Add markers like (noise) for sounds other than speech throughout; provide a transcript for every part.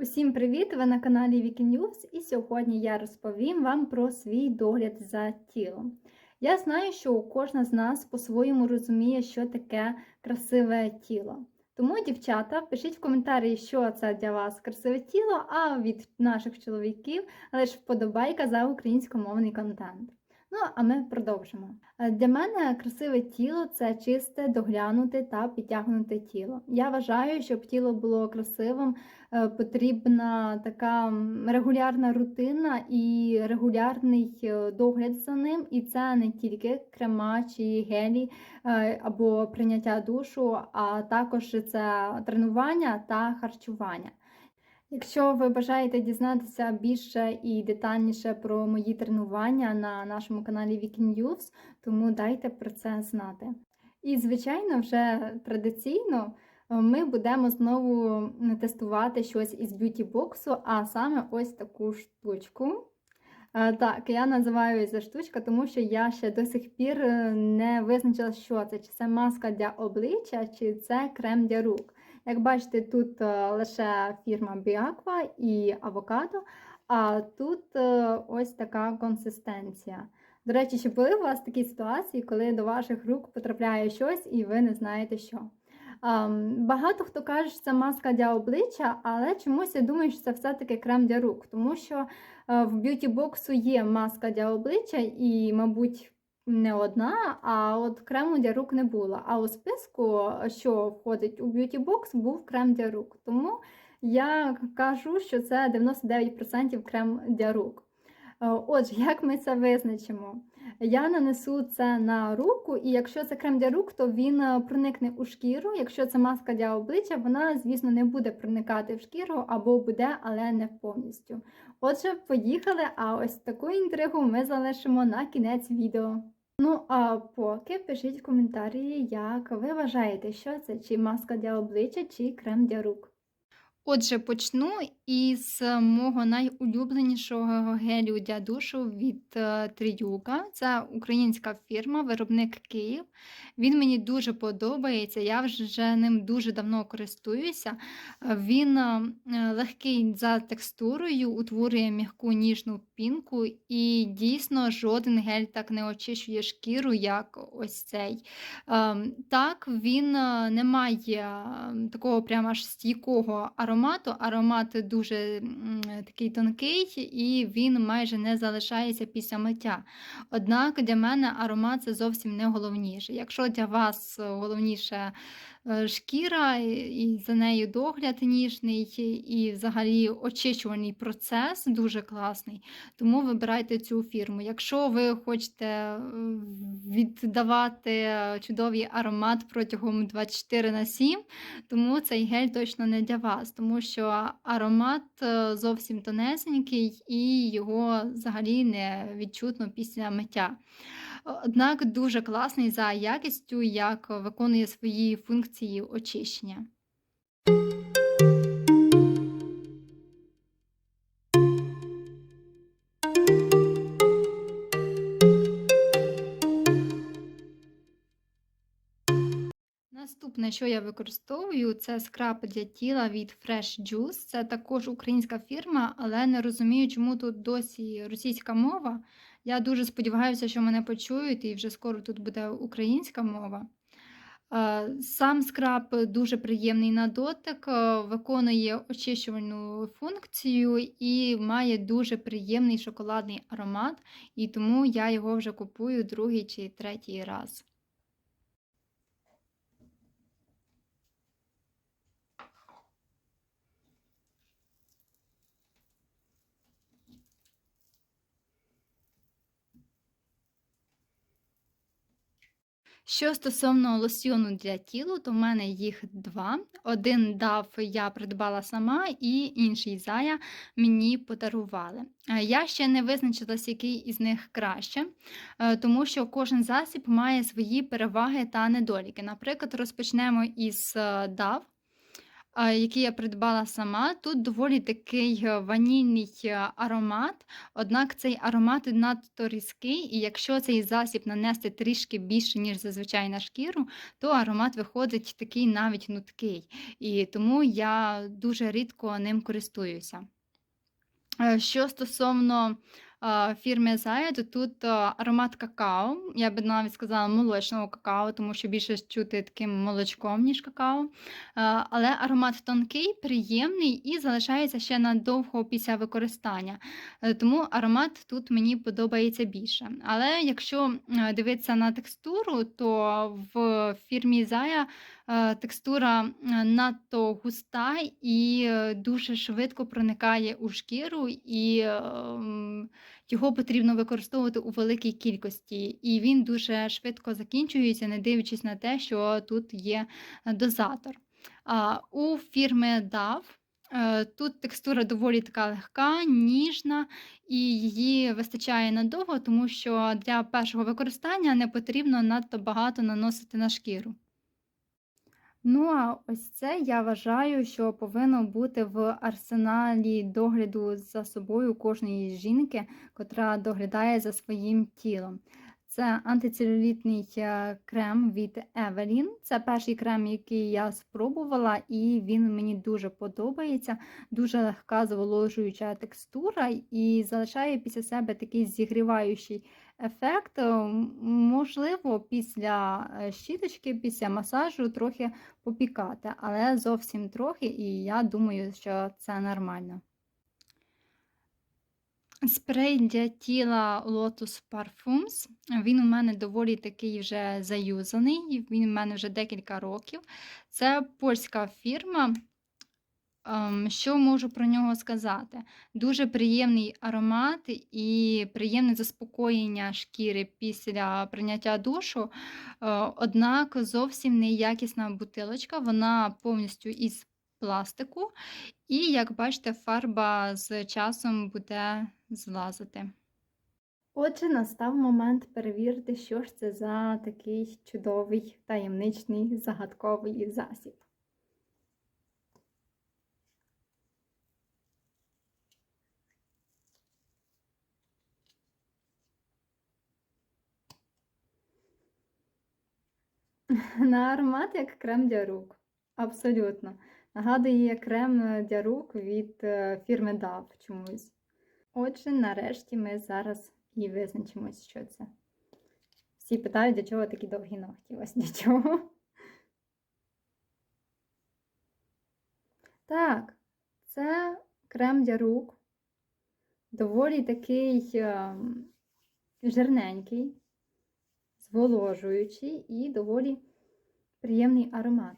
Усім привіт! Ви на каналі Вікінюс, і сьогодні я розповім вам про свій догляд за тілом. Я знаю, що кожна з нас по-своєму розуміє, що таке красиве тіло. Тому, дівчата, пишіть в коментарі, що це для вас красиве тіло, а від наших чоловіків лише вподобайка за українськомовний контент. Ну, а ми продовжимо. Е, Для мене красиве тіло це чисте, доглянуте та підтягнуте тіло. Я вважаю, щоб тіло було красивим, е, потрібна така регулярна рутина і регулярний е, догляд за ним. І це не тільки крема чи гелі або прийняття душу, а також це тренування та харчування. Якщо ви бажаєте дізнатися більше і детальніше про мої тренування на нашому каналі Weekend тому дайте про це знати. І, звичайно, вже традиційно е, ми будемо знову тестувати щось із б'юті-боксу, а саме ось таку штучку. Е, Так, я називаю її штучка, тому що я ще до сих пір е, не визначила, що це, чи це маска для обличчя, чи це крем для рук. Як бачите, тут е, лише фірма Biaqua і авокадо, а тут ось така консистенція. До речі, чи були у вас такі ситуації, коли до ваших рук потрапляє щось і ви не знаєте що? Багато хто каже, що це маска для обличчя, але чомусь я думаю, що це все-таки крем для рук, тому що е, в б'юті-боксу є маска для обличчя і, мабуть, не одна, а от крему для рук не було. А у списку, що входить у б'юті-бокс, був крем для рук. Тому я кажу, що це 99% крем для рук. Е, Отже, як ми це визначимо? Я нанесу це на руку, і якщо це крем для рук, то він е, проникне у шкіру. Якщо це маска для обличчя, вона, звісно, не буде проникати в шкіру або буде, але не повністю. Отже, поїхали, а ось таку інтригу ми залишимо на кінець відео. Ну, а поки пишіть в коментарі, як ви вважаєте, що це, чи маска для обличчя, чи крем для рук. Отже, почну із мого найулюбленішого гелю для душу від е, Тріюка. Це українська фірма, виробник Київ. Він мені дуже подобається, я вже ним дуже давно користуюся. Е, Він е, легкий за текстурою, утворює м'яку ніжну пінку, і дійсно жоден гель так не очищує шкіру, як ось цей. Ем, Так, він е, не має такого прямо аж стійкого аромату. Аромат дуже м, такий тонкий, і він майже не залишається після миття. Однак для мене аромат це зовсім не головніше. Якщо для вас головніше е, шкіра і і за нею догляд ніжний, і взагалі очищувальний процес дуже класний, тому вибирайте цю фірму. Якщо ви хочете е, віддавати чудовий аромат протягом 24 на 7, тому цей гель точно не для вас, тому що аромат е, зовсім тонесенький і його взагалі не відчутно після миття. Однак дуже класний за якістю, як виконує свої функції очищення. Наступне, що я використовую, це скраб для тіла від Fresh Juice. Це також українська фірма, але не розумію, чому тут досі російська мова. Я дуже сподіваюся, що мене почують, і вже скоро тут буде українська мова. Е, Сам скраб дуже приємний на дотик, е, виконує очищувальну функцію і має дуже приємний шоколадний аромат, і тому я його вже купую другий чи третій раз. Що стосовно лосьйону для тіла, то в мене їх два. Один дав я придбала сама, і інший зая мені подарували. Е, Я ще не визначилась, який із них краще, е, тому що кожен засіб має свої переваги та недоліки. Наприклад, розпочнемо із е, DAV. А, який я придбала сама. Тут доволі такий е, ванільний е, аромат, однак цей аромат надто різкий, і якщо цей засіб нанести трішки більше, ніж зазвичай на шкіру, то аромат виходить такий навіть нуткий. І тому я дуже рідко ним користуюся. Е, Що стосовно а, фірми Zaya, тут аромат какао. Я би навіть сказала молочного какао, тому що більше чути таким молочком, ніж какао. Але аромат тонкий, приємний і залишається ще надовго після використання. Е, Тому аромат тут мені подобається більше. Але якщо е, дивитися на текстуру, то в фірмі Zaya е, текстура е, надто густа і е, дуже швидко проникає у шкіру, і його потрібно використовувати у великій кількості. І він дуже швидко закінчується, не дивлячись на те, що тут є е, дозатор. У фірми DAV е, тут текстура доволі така легка, ніжна, і її вистачає надовго, тому що для першого використання не потрібно надто багато наносити на шкіру. Ну, а ось це я вважаю, що повинно бути в арсеналі догляду за собою кожної жінки, котра доглядає за своїм тілом. Це антицелюлітний е, крем від Evelyn. Це перший крем, який я спробувала, і він мені дуже подобається. Дуже легка зволожуюча текстура і залишає після себе такий зігріваючий ефект. Е, Можливо, після е, щіточки, після масажу трохи попікати, але зовсім трохи, і я думаю, що це нормально. Спрей для тіла Lotus Parfums. Він у мене доволі такий вже заюзаний, він у мене вже декілька років. Це польська фірма. Ем, Що можу про нього сказати? Дуже приємний аромат і приємне заспокоєння шкіри після прийняття душу. Е, Однак зовсім неякісна бутилочка, вона повністю із пластику, і, як бачите, фарба з часом буде злазити. Отже, настав момент перевірити, що ж це за такий чудовий, таємничний, загадковий засіб. (laughs) На аромат як крем для рук. Абсолютно. Нагадує крем для рук від е, фірми DAV чомусь. Отже, нарешті ми зараз і визначимось, що це. Всі питають, для чого такі довгі ногті. Ось для чого. (laughs) Так, це крем для рук. Доволі такий ем, жирненький, зволожуючий і доволі приємний аромат.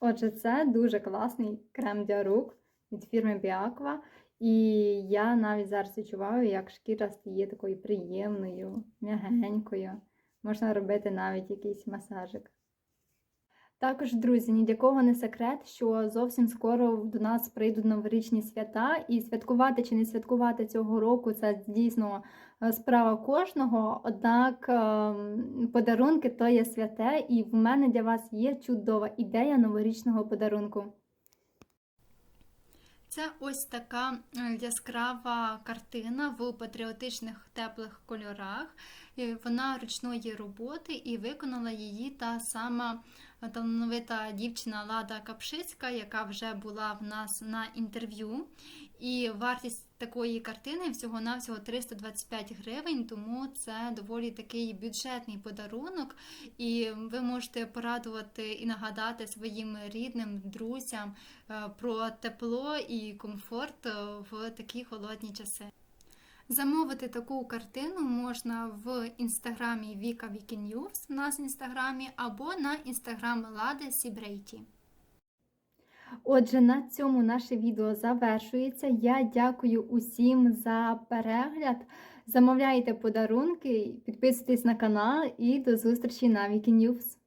Отже, це дуже класний крем для рук від фірми Біаква. І я навіть зараз відчуваю, як шкіра стає такою приємною, м'ягенькою. Можна робити навіть якийсь масажик. Також, друзі, ні для кого не секрет, що зовсім скоро до нас прийдуть новорічні свята, і святкувати чи не святкувати цього року це дійсно е, справа кожного. Однак ем, подарунки то є святе, і в мене для вас є чудова ідея новорічного подарунку. Це ось така е, яскрава картина в патріотичних теплих кольорах. Е, Вона ручної роботи і виконала її та сама талановита дівчина Лада Капшицька, яка вже була в нас на інтерв'ю. І вартість такої картини всього-навсього 325 гривень, тому це доволі такий бюджетний подарунок. І ви можете порадувати і нагадати своїм рідним, друзям е, про тепло і комфорт е, в такі холодні часи. Замовити таку картину можна в інстаграмі Віка Вікіньюз, в нас в інстаграмі, або на інстаграм Лади Сібрейті. Отже, на цьому наше відео завершується. Я дякую усім за перегляд. Замовляйте подарунки, підписуйтесь на канал і до зустрічі на Вікіньюз.